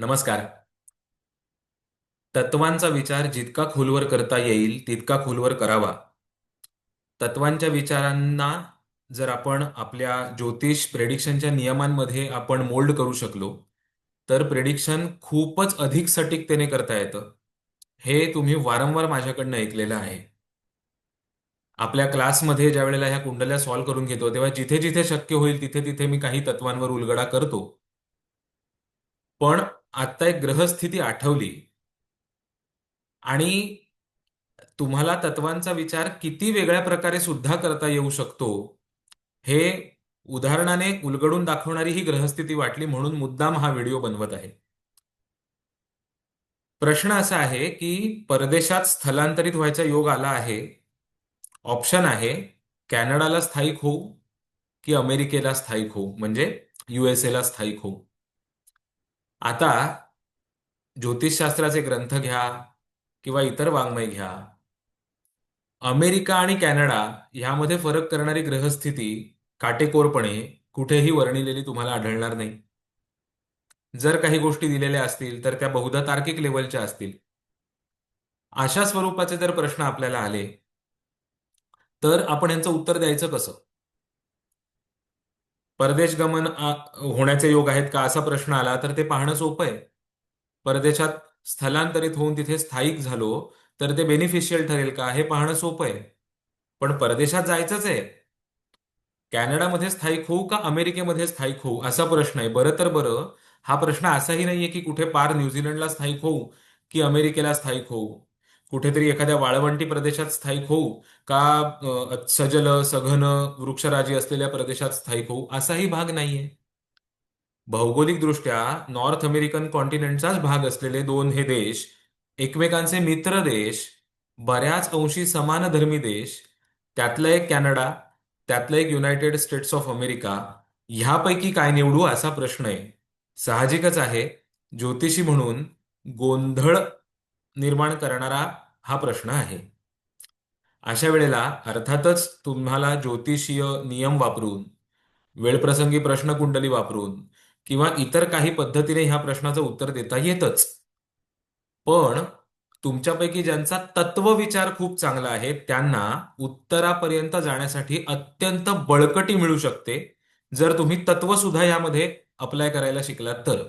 नमस्कार. तत्वांचा विचार जितका खोलवर करता येईल तितका खोलवर करावा. तत्वांच्या विचारांना जर आपण आपल्या ज्योतिष प्रेडिक्शनच्या नियमांमध्ये आपण मोल्ड करू शकलो तर प्रेडिक्शन खूपच अधिक सटीकतेने करता येतं. हे तुम्ही वारंवार माझ्याकडनं ऐकलेलं आहे. आपल्या क्लासमध्ये ज्या वेळेला ह्या कुंडल्या सॉल्व्ह करून घेतो तेव्हा जिथे जिथे शक्य होईल तिथे तिथे मी काही तत्वांवर उलगडा करतो. पण आत्ता एक ग्रहस्थिती आठवली. आणि तुम्हाला तत्वांचा विचार किती वेगळ्या प्रकारे सुद्धा करता येऊ शकतो हे उदाहरणाने उलगडून दाखवणारी ही ग्रहस्थिती वाटली म्हणून मुद्दाम हा व्हिडिओ बनवत आहे. प्रश्न असा आहे की परदेशात स्थलांतरित व्हायचा योग आला आहे ऑप्शन आहे कॅनडाला स्थायिक होऊ की अमेरिकेला स्थायिक होऊ म्हणजे युएसएला स्थायिक होऊ. आता ज्योतिषशास्त्राचे ग्रंथ घ्या किंवा इतर वाङ्मय घ्या. अमेरिका आणि कॅनडा ह्यामध्ये फरक करणारी ग्रहस्थिती काटेकोरपणे कुठेही वर्णिलेली तुम्हाला आढळणार नाही. जर काही गोष्टी दिलेल्या असतील तर त्या बहुधा तार्किक लेवलच्या असतील. अशा स्वरूपाचे जर प्रश्न आपल्याला आले तर आपण यांचं उत्तर द्यायचं कसं? परदेश गमन होण्याचे योग आहेत का असा प्रश्न आला तर ते पाहणं सोपं आहे. परदेशात स्थलांतरित होऊन तिथे स्थायिक झालो तर ते बेनिफिशियल ठरेल का हे पाहणं सोपं आहे. पण परदेशात जायचंच आहे. कॅनडामध्ये स्थायिक होऊ का अमेरिकेमध्ये स्थायिक होऊ असा प्रश्न आहे. बरं तर बरं हा प्रश्न असाही नाहीये की कुठे पार न्यूझीलंडला स्थायिक होऊ की अमेरिकेला स्थायिक होऊ. कुठेतरी एखाद्या वाळवंटी प्रदेशात स्थायिक होऊ का सजल सघन वृक्षराजी असलेल्या प्रदेशात स्थायिक होऊ असाही भाग नाहीये. भौगोलिकदृष्ट्या नॉर्थ अमेरिकन कॉन्टिनेंटचाच भाग असलेले दोन हे देश एकमेकांचे मित्र देश बऱ्याच अंशी समानधर्मी देश त्यातलं एक कॅनडा त्यातलं एक युनायटेड स्टेट्स ऑफ अमेरिका ह्यापैकी काय निवडू असा प्रश्न आहे. साहजिकच आहे. ज्योतिषी म्हणून गोंधळ निर्माण करणारा हा प्रश्न आहे. अशा वेळेला अर्थातच तुम्हाला ज्योतिषीय नियम वापरून वेळप्रसंगी प्रश्नकुंडली वापरून किंवा इतर काही पद्धतीने ह्या प्रश्नाचं उत्तर देता येतच. पण तुमच्यापैकी ज्यांचा तत्वविचार खूप चांगला आहे त्यांना उत्तरापर्यंत जाण्यासाठी अत्यंत बळकटी मिळू शकते जर तुम्ही तत्व सुद्धा यामध्ये अप्लाय करायला शिकलात तर.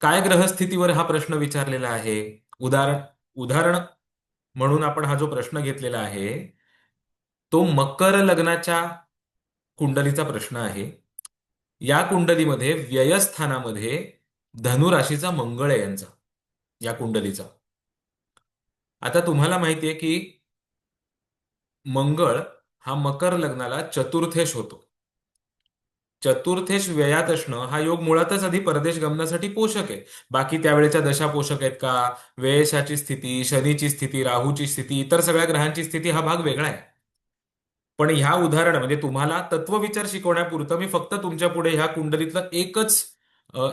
काय ग्रहस्थितीवर हा प्रश्न विचारलेला आहे? उदाहरण उदाहरण म्हणून आपण हा जो प्रश्न घेतलेला आहे तो मकर लग्नाच्या कुंडलीचा प्रश्न आहे. या कुंडलीमध्ये व्ययस्थानामध्ये धनुराशीचा मंगळ आहे यांचा या कुंडलीचा. आता तुम्हाला माहिती आहे की मंगळ हा मकर लग्नाला चतुर्थेश होतो. चतुर्थेश व्ययात असणं हा योग मुळातच आधी परदेश गमनासाठी पोषक आहे. बाकी त्यावेळेच्या दशा पोषक आहेत का? वेशाची स्थिती शनीची स्थिती राहूची स्थिती इतर सगळ्या ग्रहांची स्थिती हा भाग वेगळा आहे. पण ह्या उदाहरण म्हणजे तुम्हाला तत्वविचार शिकवण्यापुरतं मी फक्त तुमच्यापुढे ह्या कुंडलीतलं एकच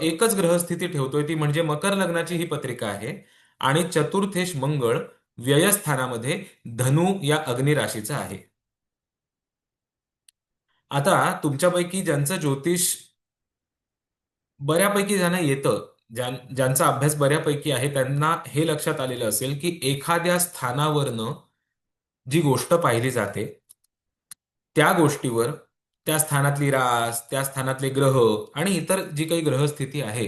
एकच ग्रहस्थिती ठेवतोय ती म्हणजे मकर लग्नाची ही पत्रिका आहे. आणि चतुर्थेश मंगळ व्ययस्थानामध्ये धनु या अग्निराशीचा आहे. आता तुमच्यापैकी ज्यांचं ज्योतिष बऱ्यापैकी ज्यांना येतं ज्यां ज्यांचा अभ्यास बऱ्यापैकी आहे त्यांना हे लक्षात आलेलं असेल की एखाद्या स्थानावरनं जी गोष्ट पाहिली जाते त्या गोष्टीवर त्या स्थानातली रास त्या स्थानातले ग्रह आणि इतर जी काही ग्रहस्थिती आहे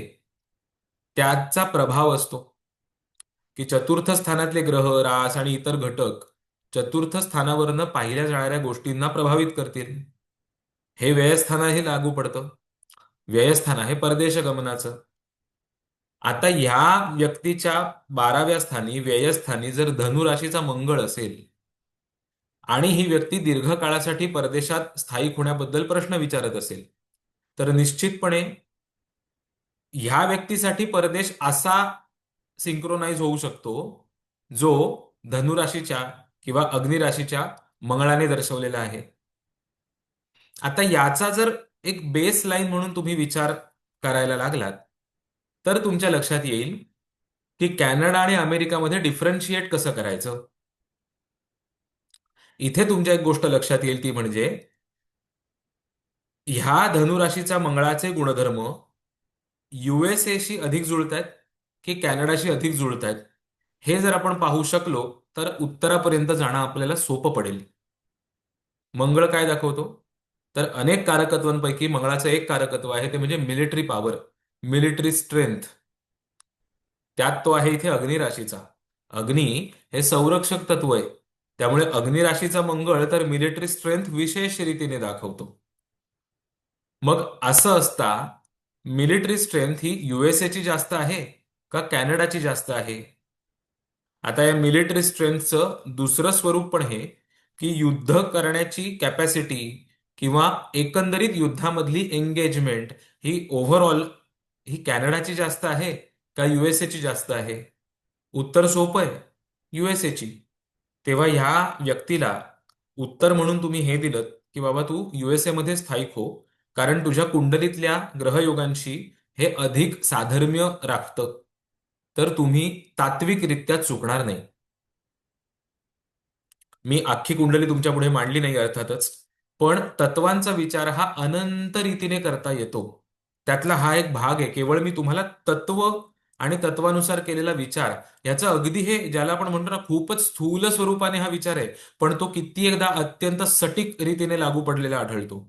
त्याचा प्रभाव असतो. की चतुर्थ स्थानातले ग्रह रास आणि इतर घटक चतुर्थ स्थानावरनं पाहिल्या जाणाऱ्या गोष्टींना प्रभावित करतील. हे व्ययस्थानही लागू पडतं. व्ययस्थान आहे परदेश गमनाचं. आता ह्या व्यक्तीच्या बाराव्या स्थानी व्ययस्थानी जर धनुराशीचा मंगळ असेल आणि ही व्यक्ती दीर्घकाळासाठी परदेशात स्थायिक होण्याबद्दल प्रश्न विचारत असेल तर निश्चितपणे ह्या व्यक्तीसाठी परदेश असा सिंक्रोनाइज होऊ शकतो जो धनुराशीच्या किंवा अग्निराशीच्या मंगळाने दर्शवलेला आहे. आता याचा जर एक बेस लाईन म्हणून तुम्ही विचार करायला लागलात तर तुमच्या लक्षात येईल की कॅनडा आणि अमेरिकामध्ये डिफरन्शिएट कसं करायचं? इथे तुमच्या एक गोष्ट लक्षात येईल ती म्हणजे ह्या धनुराशीचा मंगळाचे गुणधर्म युएसएशी अधिक जुळतायत की कॅनडाशी अधिक जुळतायत? हे जर आपण पाहू शकलो तर उत्तरापर्यंत जाणं आपल्याला सोपं पडेल. मंगळ काय दाखवतो? तर अनेक कारकत्वांपैकी मंगळाचं एक कारकत्व आहे ते म्हणजे मिलिटरी पॉवर मिलिटरी स्ट्रेंथ त्यात तो आहे इथे अग्निराशीचा अग्नी हे संरक्षक तत्व आहे. त्यामुळे अग्निराशीचा मंगळ तर मिलिटरी स्ट्रेंथ विशेष रीतीने दाखवतो. मग असं असता मिलिटरी स्ट्रेंथ ही युएसएची जास्त आहे का कॅनडाची जास्त आहे? आता या मिलिटरी स्ट्रेंथचं दुसरं स्वरूप पण हे की युद्ध करण्याची कॅपॅसिटी किंवा एकंदरीत युद्धामधली एंगेजमेंट ही ओव्हरऑल ही कॅनडाची जास्त आहे का युएसएची जास्त आहे? उत्तर सोपं आहे. युएसएची तेव्हा ह्या व्यक्तीला उत्तर म्हणून तुम्ही हे दिलं की बाबा तू युएसए मध्ये स्थायिक हो कारण तुझ्या कुंडलीतल्या ग्रहयोगांशी हे अधिक साधर्म्य राखतं. तर तुम्ही तात्विकरित्या चुकणार नाही. मी आखी कुंडली तुमच्यापुढे मांडली नाही अर्थातच. पण तत्वांचा विचार हा अनंत रीतीने करता येतो. त्यातला हा एक भाग आहे. केवळ मी तुम्हाला तत्व आणि तत्वानुसार केलेला विचार याचा अगदी हे ज्याला आपण म्हणतो ना खूपच स्थूल स्वरूपाने हा विचार आहे पण तो किती एकदा अत्यंत सटीक रीतीने लागू पडलेला आढळतो.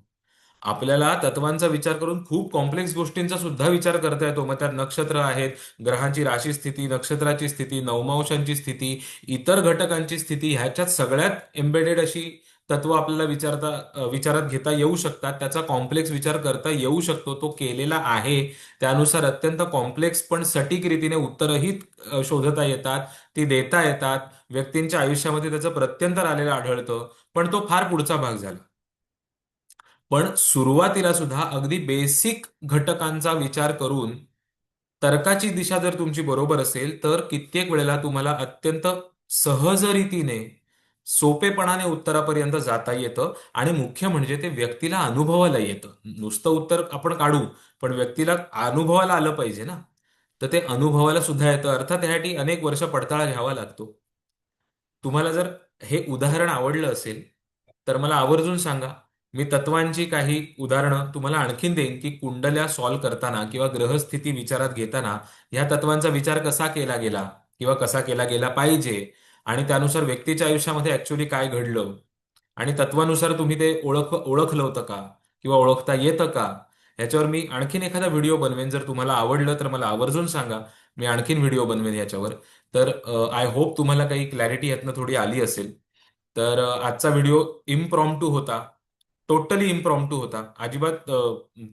आपल्याला तत्वांचा विचार करून खूप कॉम्प्लेक्स गोष्टींचा सुद्धा विचार करता येतो. मग त्यात नक्षत्र आहेत ग्रहांची राशी स्थिती नक्षत्राची स्थिती नवमांशांची स्थिती इतर घटकांची स्थिती ह्याच्यात सगळ्यात एम्बेडेड अशी तत्व आपल्याला विचारता विचारात घेता येऊ शकतात. त्याचा कॉम्प्लेक्स विचार करता येऊ शकतो. तो केलेला आहे. त्यानुसार अत्यंत कॉम्प्लेक्स पण सटीक रीतीने उत्तरही शोधता येतात. ती देता येतात. व्यक्तींच्या आयुष्यामध्ये त्याचं प्रत्यंतर आलेलं आढळतं. पण तो फार पुढचा भाग झाला. पण सुरुवातीला सुद्धा अगदी बेसिक घटकांचा विचार करून तर्काची दिशा जर तुमची बरोबर असेल तर कित्येक वेळेला तुम्हाला अत्यंत सहज रीतीने सोपेपणाने उत्तरापर्यंत जाता येतं आणि मुख्य म्हणजे ते व्यक्तीला अनुभवाला येतं. नुसतं उत्तर आपण काढू पण व्यक्तीला अनुभवाला आलं पाहिजे ना. तर ते अनुभवाला सुद्धा येतं. अर्थात त्यासाठी अनेक वर्ष पडताळा घ्यावा लागतो. तुम्हाला जर हे उदाहरण आवडलं असेल तर मला आवर्जून सांगा. मी तत्वांची काही उदाहरणं तुम्हाला आणखीन देईन की कुंडल्या सॉल्व्ह करताना किंवा ग्रहस्थिती विचारात घेताना ह्या तत्वांचा विचार कसा केला गेला किंवा कसा केला गेला पाहिजे आणि त्यानुसार व्यक्तीच्या आयुष्यामध्ये ऍक्च्युली काय घडलं? आणि तत्वानुसार तुम्ही ते ओळख ओळखलं होतं का? किंवा ओळखता येतं का? ह्याच्यावर मी आणखीन एखादा व्हिडिओ बनवेन. जर तुम्हाला आवडलं तर मला आवर्जून सांगा. मी आणखीन व्हिडिओ बनवेन याच्यावर. तर आय होप तुम्हाला काही क्लॅरिटी यातनं थोडी आली असेल. तर आजचा व्हिडिओ इम्प्रॉम्प्टू होता. टोटली इम्प्रॉम्प्टू होता. अजिबात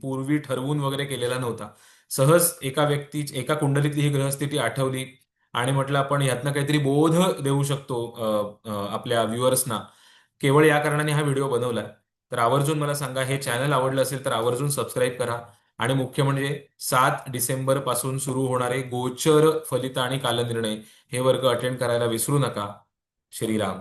पूर्वी ठरवून वगैरे केलेला नव्हता. सहज एका व्यक्ती एका कुंडलीतली ही ग्रहस्थिती आठवली. आणि म्हटलं आपण ह्यातनं काहीतरी बोध देऊ शकतो आपल्या व्ह्युअर्सना. केवळ या कारणाने हा व्हिडिओ बनवलाय तर आवर्जून मला सांगा हे चॅनल आवडलं असेल तर आवर्जून सबस्क्राईब करा. आणि मुख्य म्हणजे सात डिसेंबरपासून सुरू होणारे गोचर फलित आणि कालनिर्णय हे वर्ग अटेंड करायला विसरू नका. श्रीराम.